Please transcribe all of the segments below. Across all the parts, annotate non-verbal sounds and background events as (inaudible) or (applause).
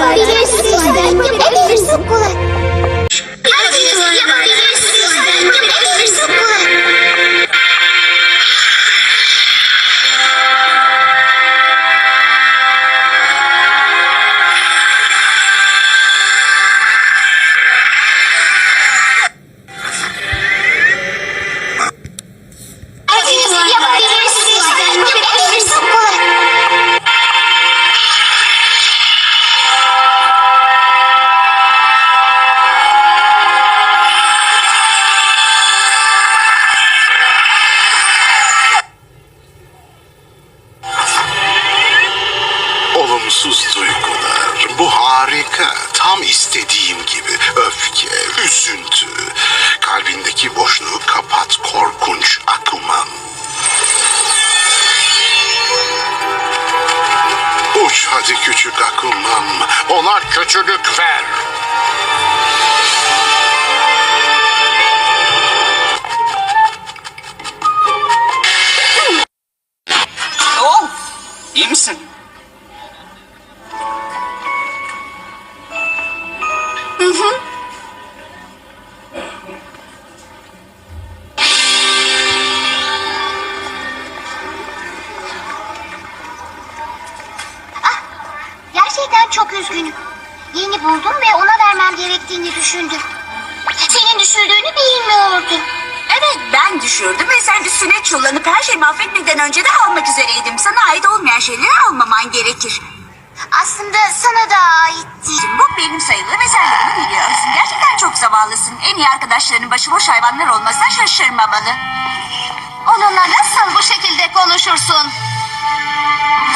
Bye. Bye. Bye. Bu harika. Tam istediğim gibi. Öfke, üzüntü. Kalbindeki boşluğu kapat korkunç Akuman. Uç hadi küçük Akuman. Ona kötülük ver. Gerçekten çok üzgünüm. Yeni buldum ve ona vermem gerektiğini düşündüm. Senin düşürdüğünü bilmiyordum. Evet ben düşürdüm ve sen üstüne çullanıp her şeyi mahvetmeden önce de almak üzereydim. Sana ait olmayan şeyleri almaman gerekir. Aslında sana da aitti. Bu benim sayılır ve sen de bunu biliyorsun. Gerçekten çok zavallısın. En iyi arkadaşlarının başıboş hayvanlar olmasına şaşırmamalı. Onunla nasıl bu şekilde konuşursun?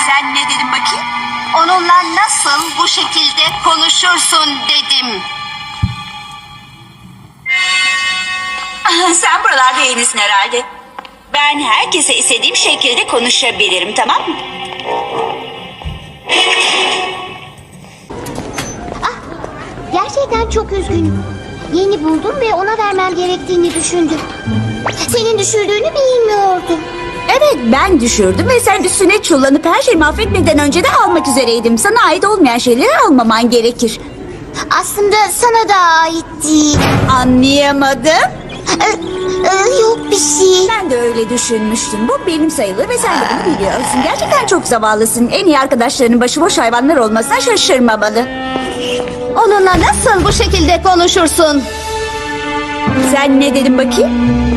Sen ne dedin bakayım? Onunla nasıl bu şekilde konuşursun dedim. (laughs) sen buralarda yenisin herhalde. Ben herkese istediğim şekilde konuşabilirim tamam mı? Gerçekten çok üzgünüm. Yeni buldum ve ona vermem gerektiğini düşündüm. Senin düşürdüğünü bilmiyordum. Evet ben düşürdüm ve sen üstüne çullanıp her şeyi mahvetmeden önce de almak üzereydim. Sana ait olmayan şeyleri almaman gerekir. Aslında sana da aitti. Anlayamadım. Ee, e, yok bir şey. Ben de öyle düşünmüştüm. Bu benim sayılır ve sen de bunu biliyorsun. Gerçekten çok zavallısın. En iyi arkadaşlarının başıboş hayvanlar olmasına şaşırmamalı. Onunla nasıl bu şekilde konuşursun? Sen ne dedin bakayım?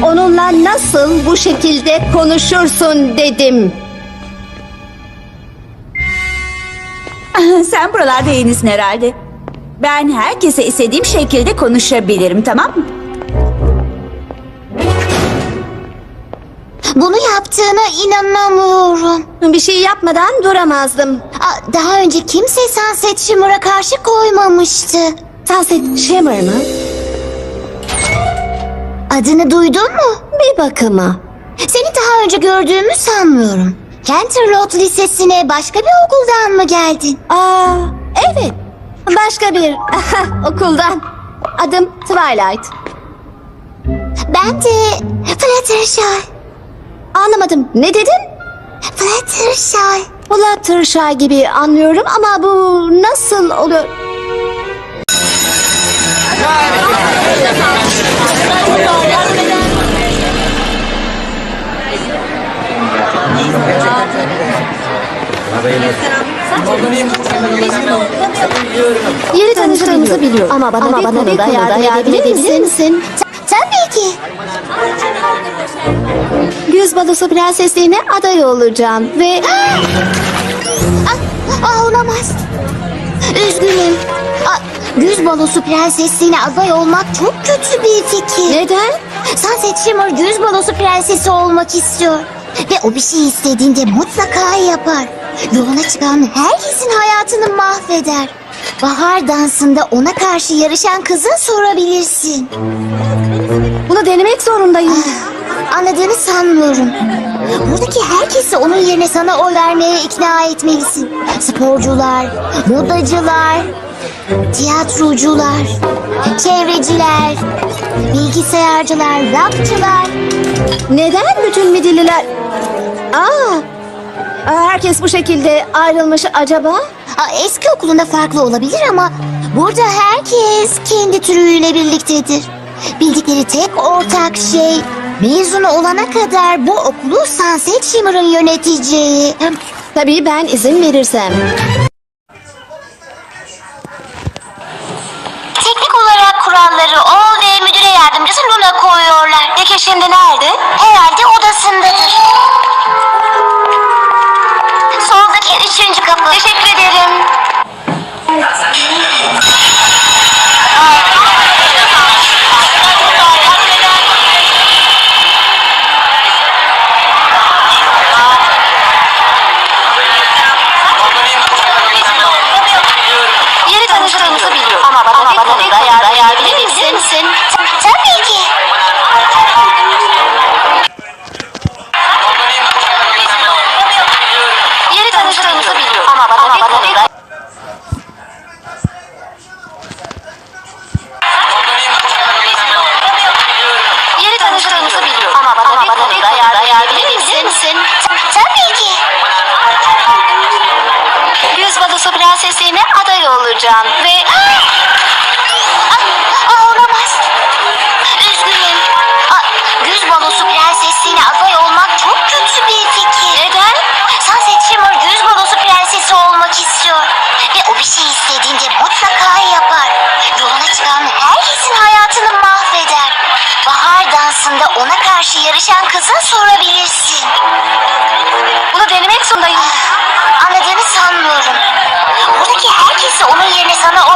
Onunla nasıl bu şekilde konuşursun dedim. (laughs) sen buralarda yenisin herhalde. Ben herkese istediğim şekilde konuşabilirim tamam mı? Bunu yaptığına inanamıyorum. Bir şey yapmadan duramazdım. Aa, Daha önce kimse Sunset Shimmer'a karşı koymamıştı. Sunset Shimmer mı? Adını duydun mu? Bir bakıma. Seni daha önce gördüğümü sanmıyorum. Canterlot Lisesi'ne başka bir okuldan mı geldin? Aa, evet. Başka bir okuldan. Adım Twilight. Ben de Fluttershy. Anlamadım. Ne dedin? Fluttershy. Fluttershy gibi anlıyorum ama bu nasıl oluyor? Yeni tanıştığımızı biliyorum. Ama bana, bir, konuda yardım, edebilir misin? Ta- Tabii ki. Güz balosu prensesliğine aday olacağım ve... (gasps) ah, ah, olamaz. Üzgünüm. Ah, Güz balosu prensesliğine aday olmak çok kötü bir fikir. Neden? Sunset Shimmer güz balosu prensesi olmak istiyor. Ve o bir şey istediğinde mutlaka yapar. Yoluna çıkan herkesin hayatını mahveder. Bahar dansında ona karşı yarışan kıza sorabilirsin. Bunu denemek zorundayım. anladığını sanmıyorum. Buradaki herkesi onun yerine sana oy vermeye ikna etmelisin. Sporcular, modacılar, tiyatrocular, çevreciler, bilgisayarcılar, rockçılar. Neden bütün midilliler? Aa, Herkes bu şekilde ayrılmış acaba? Aa, eski okulunda farklı olabilir ama burada herkes kendi türüyle birliktedir. Bildikleri tek ortak şey mezun olana kadar bu okulu Sunset Shimmer'ın yöneteceği. Tabii ben izin verirsem. Şimdi nerede? Herhalde odasındadır. Kıza sorabilirsin. Bunu denemek zorundayım. Anladığını sanmıyorum. Buradaki herkesi onun yerine sana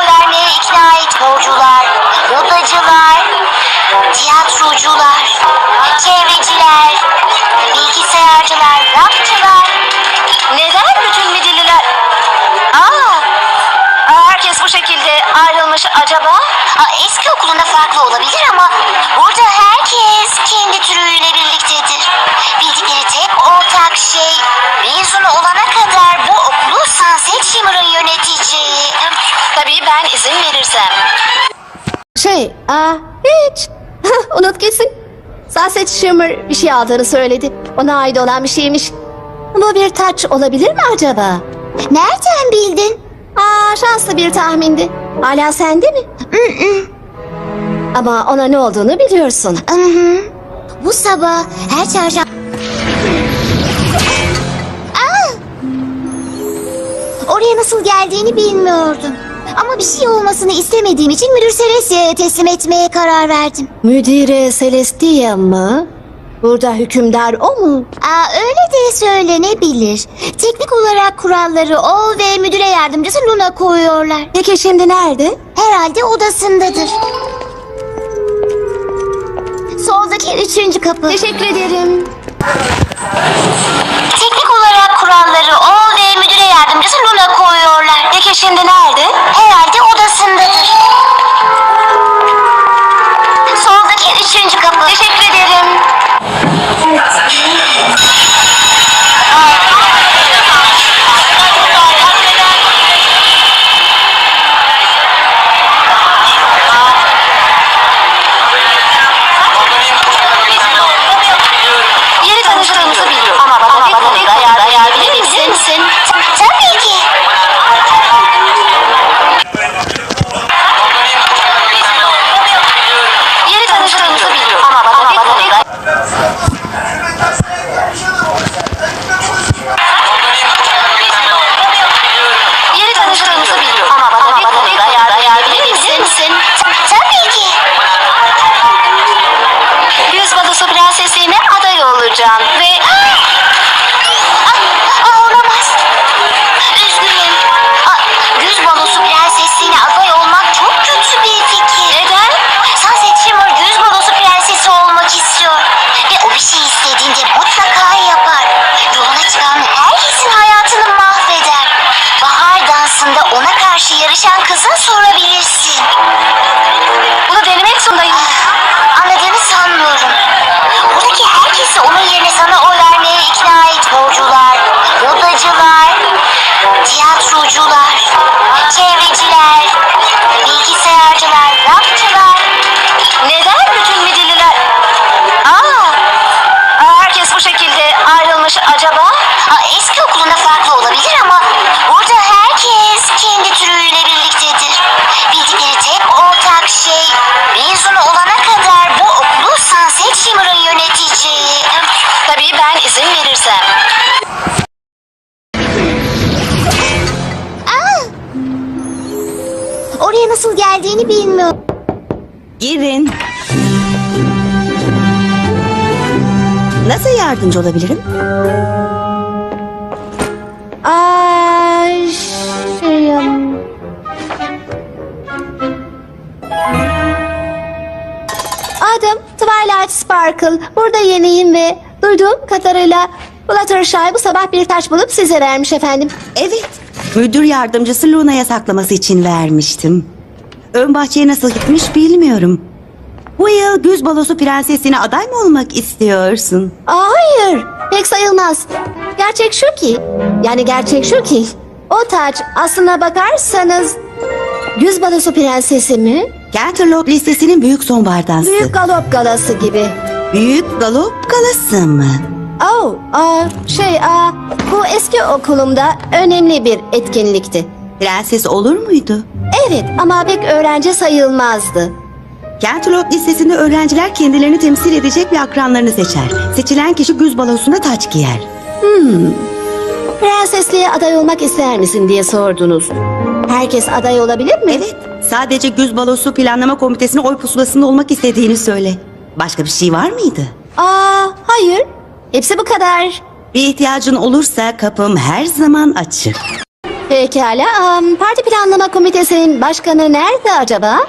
aa, hiç. (laughs) Unut gitsin. Sunset Shimmer bir şey aldığını söyledi. Ona ait olan bir şeymiş. Bu bir taç olabilir mi acaba? Nereden bildin? Aa, şanslı bir tahmindi. Hala sende mi? Ama ona ne olduğunu biliyorsun. Hı. Bu sabah her çarşamba... Aa! Oraya nasıl geldiğini bilmiyordum. Bir şey olmasını istemediğim için müdür Celestia'ya teslim etmeye karar verdim. Müdire Celestia mı? Burada hükümdar o mu? Aa, öyle de söylenebilir. Teknik olarak kuralları o ve müdüre yardımcısı Luna koyuyorlar. Peki şimdi nerede? Herhalde odasındadır. Soldaki üçüncü kapı. Teşekkür ederim. Teknik olarak kuralları o ve müdüre yardımcısı Luna koyuyorlar. Peki şimdi nerede? Herhalde odasındadır. Karşı yarışan kıza sorabilirsin. izin verirsen. Aa! Oraya nasıl geldiğini bilmiyorum. Girin. Nasıl yardımcı olabilirim? Ay, şeyim. Adım Twilight Sparkle. Burada yeniyim ve duyduğum kadarıyla Fluttershy bu sabah bir taş bulup size vermiş efendim. Evet. Müdür yardımcısı Luna'ya saklaması için vermiştim. Ön bahçeye nasıl gitmiş bilmiyorum. Bu yıl güz balosu prensesine aday mı olmak istiyorsun? Aa, hayır, pek sayılmaz. Gerçek şu ki, yani gerçek şu ki, o taç aslına bakarsanız Güz Balosu Prensesi mi? Canterlot listesinin büyük sonbahar dansı. Büyük Galop Galası gibi. Büyük galop galası mı? Oh, aa, şey, aa, bu eski okulumda önemli bir etkinlikti. Prenses olur muydu? Evet ama pek öğrenci sayılmazdı. Canterlot listesinde öğrenciler kendilerini temsil edecek bir akranlarını seçer. Seçilen kişi güz balosunda taç giyer. Prensesliğe aday olmak ister misin diye sordunuz. Herkes aday olabilir mi? Evet, sadece güz balosu planlama komitesine oy pusulasında olmak istediğini söyle. Başka bir şey var mıydı? Aa, hayır. Hepsi bu kadar. Bir ihtiyacın olursa kapım her zaman açık. Pekala. am, parti planlama komitesinin başkanı nerede acaba?